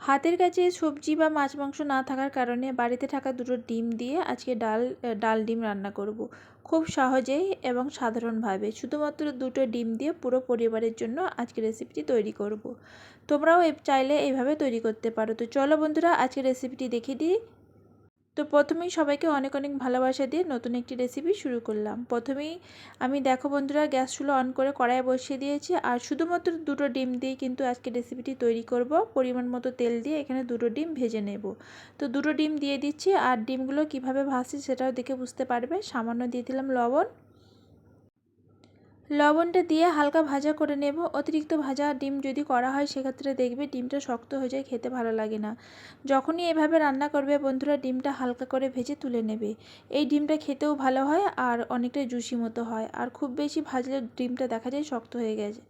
হাতের কাছে সবজি বা মাছ মাংস না থাকার কারণে বাড়িতে থাকা দুটো ডিম দিয়ে আজকে ডাল ডাল ডিম রান্না করব। খুব সহজেই এবং সাধারণভাবে শুধুমাত্র দুটো ডিম দিয়ে পুরো পরিবারের জন্য আজকে রেসিপিটি তৈরি করব। তোমরাও চাইলে এইভাবে তৈরি করতে পারো তো চলো বন্ধুরা, আজকে রেসিপিটি দেখিয়ে দিই তো প্রথমেই সবাইকে অনেক অনেক ভালোবাসা দিয়ে নতুন একটি রেসিপি শুরু করলাম। প্রথমেই আমি, দেখো বন্ধুরা, গ্যাস চুলো অন করে কড়ায় বসিয়ে দিয়েছি আর শুধুমাত্র দুটো ডিম দিয়ে কিন্তু আজকে রেসিপিটি তৈরি করব। পরিমাণ মতো তেল দিয়ে এখানে দুটো ডিম ভেজে নেব। তো দুটো ডিম দিয়ে দিচ্ছি আর ডিমগুলো কীভাবে ভাসি সেটাও দেখে বুঝতে পারবে। সামান্য দিয়ে দিলাম লবণ। লবণটা দিয়ে হালকা ভাজা করে নেব। অতিরিক্ত ভাজা ডিম যদি করা হয়, সেক্ষেত্রে দেখবে ডিমটা শক্ত হয়ে যায়, খেতে ভালো লাগে না। যখনই এভাবে রান্না করবে বন্ধুরা, ডিমটা হালকা করে ভেজে তুলে নেবে। এই ডিমটা খেতেও ভালো হয় আর অনেকটা জুসি মতো হয়। আর খুব বেশি ভাজলে ডিমটা দেখা যায় শক্ত হয়ে গেছে।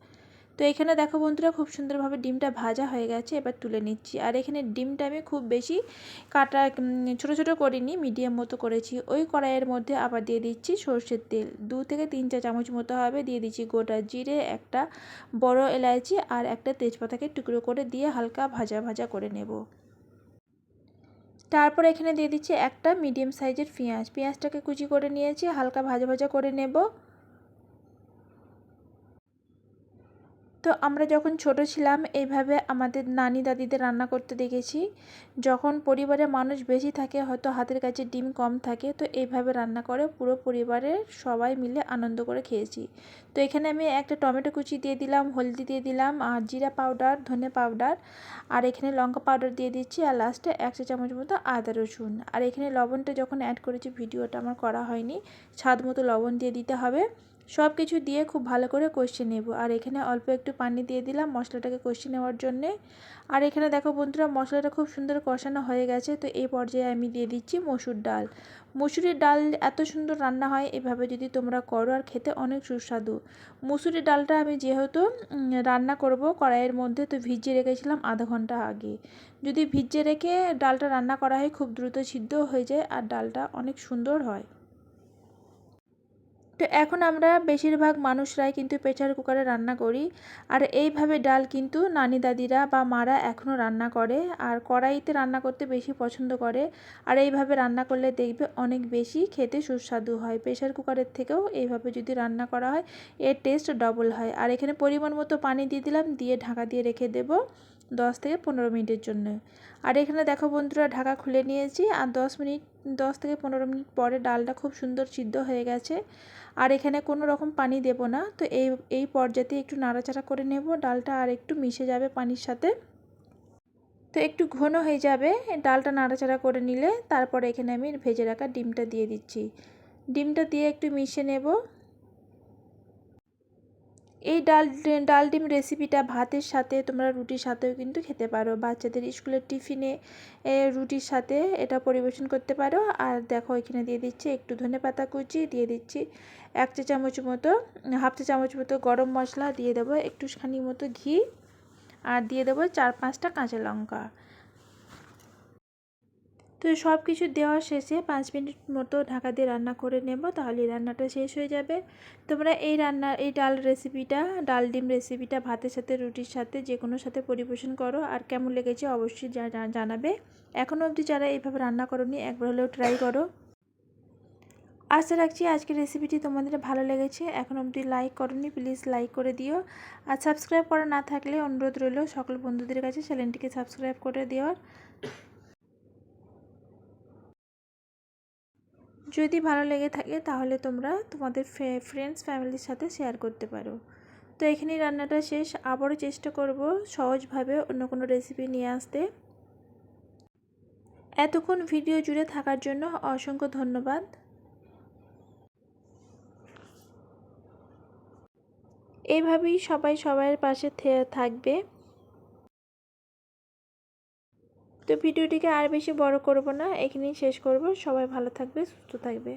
তো এখানে দেখো বন্ধুরা খুব সুন্দরভাবে ডিমটা ভাজা হয়ে গেছে, এবার তুলে নিচ্ছি। আর এখানে ডিমটা আমি খুব বেশি কাটা ছোট ছোট করিনি মিডিয়াম মতো করেছি। ওই কড়াইয়ের মধ্যে আবার দিয়ে দিচ্ছি সর্ষের তেল। দু থেকে তিন চা চামচ মতো হবে, দিয়ে দিচ্ছি গোটা জিরে, একটা বড় এলাচি আর একটা তেজপাতাকে টুকরো করে দিয়ে হালকা ভাজা ভাজা করে নেব। তারপর এখানে দিয়ে দিচ্ছি একটা মিডিয়াম সাইজের পেঁয়াজ। পেঁয়াজটাকে কুচি করে নিয়েছি, হালকা ভাজা ভাজা করে নেব। তো আমরা যখন ছোট ছিলাম, এইভাবে আমাদের নানি দাদিদের রান্না করতে দেখেছি। যখন পরিবারে মানুষ বেশি থাকে, হয়তো হাতের কাছে ডিম কম থাকে, তো এইভাবে রান্না করে পুরো পরিবারের সবাই মিলে আনন্দ করে খেয়েছি। তো এখানে আমি একটা টমেটো কুচি দিয়ে দিলাম, হলদি দিয়ে দিলাম, আর জিরা পাউডার, ধনে পাউডার, আর এখানে লঙ্কা পাউডার দিয়ে দিচ্ছি, আর লাস্টে একশো চামচ মতো আদা রসুন। আর এখানে লবণটা যখন অ্যাড করেছি, ভিডিওটা আমার করা হয়নি, স্বাদ মতো লবণ দিয়ে দিতে হবে। সব কিছু দিয়ে খুব ভালো করে কষিয়ে নেব। আর এখানে অল্প একটু পানি দিয়ে দিলাম মশলাটাকে কষিয়ে নেওয়ার জন্যে। আর এখানে দেখো বন্ধুরা, মশলাটা খুব সুন্দর কষানো হয়ে গেছে। তো এই পর্যায়ে আমি দিয়ে দিচ্ছি মসুর ডাল। মুসুরির ডাল এত সুন্দর রান্না হয়, এভাবে যদি তোমরা করো আর খেতে অনেক সুস্বাদু। মুসুরির ডালটা আমি যেহেতু রান্না করব কড়াইয়ের মধ্যে, তো ভিজিয়ে রেখেছিলাম আধা ঘণ্টা আগে। যদি ভিজিয়ে রেখে ডালটা রান্না করা হয়, খুব দ্রুত সিদ্ধ হয়ে যায় আর ডালটা অনেক সুন্দর হয়। তো এখন আমরা বেশিরভাগ মানুষরাই কিন্তু প্রেশার কুকারে রান্না করি। আর এইভাবে ডাল কিন্তু নানি দাদিরা বা মারা এখনও রান্না করে। আর কড়াইতে রান্না করতে বেশি পছন্দ করে। আর এইভাবে রান্না করলে দেখবে অনেক বেশি খেতে সুস্বাদু হয়। প্রেশার কুকারের থেকেও এইভাবে যদি রান্না করা হয়, এর টেস্ট ডবল হয়। আর এখানে পরিমাণ মতো পানি দিয়ে দিলাম, দিয়ে ঢাকা দিয়ে রেখে দেবো। দশ থেকে পনেরো মিনিটের জন্য। আর এখানে দেখো বন্ধুরা, ঢাকা খুলে নিয়েছি। আর দশ মিনিট, দশ থেকে পনেরো মিনিট পরে ডালটা খুব সুন্দর সিদ্ধ হয়ে গেছে। আর এখানে কোনো রকম পানি দেব না। তো এই এই পর্যায়ে একটু নাড়াচাড়া করে নেব। ডালটা আর একটু মিশে যাবে পানির সাথে। তো একটু ঘন হয়ে যাবে। ডালটা নাড়াচাড়া করে নিলে তারপরে এখানে আমি ভেজে রাখা ডিমটা দিয়ে দিচ্ছি। ডিমটা দিয়ে একটু মিশে নেব। এই ডাল ডাল ডিম রেসিপিটা ভাতের সাথে তোমরা রুটির সাথেও কিন্তু খেতে পারো। বাচ্চাদের স্কুলের টিফিনে রুটির সাথে এটা পরিবেশন করতে পারো। আর দেখো, এখানে দিয়ে দিচ্ছি একটু ধনে পাতা কুচি, দিয়ে দিচ্ছি এক চা চামচ মতো, হাফ চা চামচ মতো গরম মশলা, দিয়ে দেবো একটুখানি মতো ঘি, আর দিয়ে দেবো চার পাঁচটা কাঁচা লঙ্কা। তো সব কিছু দেওয়ার শেষে পাঁচ মিনিট মতো ঢাকা দিয়ে রান্না করে নেব তাহলে রান্নাটা শেষ হয়ে যাবে। তোমরা এই রান্না, এই ডাল রেসিপিটা ডাল ডিম রেসিপিটা ভাতের সাথে, রুটির সাথে যে কোনো সাথে পরিবেশন করো। আর কেমন লেগেছে অবশ্যই জানাবে। এখনও অবধি যারা এইভাবে রান্না করনি, একবার হলেও ট্রাই করো। আশা রাখছি আজকের রেসিপিটি তোমাদের ভালো লেগেছে। এখন অবধি লাইক করনি প্লিজ লাইক করে দিও। আর সাবস্ক্রাইব করা না থাকলে অনুরোধ রইল সকল বন্ধুদের কাছে চ্যানেলটিকে সাবস্ক্রাইব করে দেওয়ার যদি ভালো লেগে থাকে তাহলে তোমরা তোমাদের ফ্রেন্ডস ফ্যামিলির সাথে শেয়ার করতে পারো। তো এখানেই রান্নাটা শেষ। আবারও চেষ্টা করব সহজভাবে অন্য কোনো রেসিপি নিয়ে আসতে। এতক্ষণ ভিডিও জুড়ে থাকার জন্য অসংখ্য ধন্যবাদ। এইভাবেই সবাই সবার পাশে থাকবে। তো ভিডিওটিকে আর বেশি বড় করব না। এখানেই শেষ করব। সবাই ভালো থাকবে, সুস্থ থাকবে।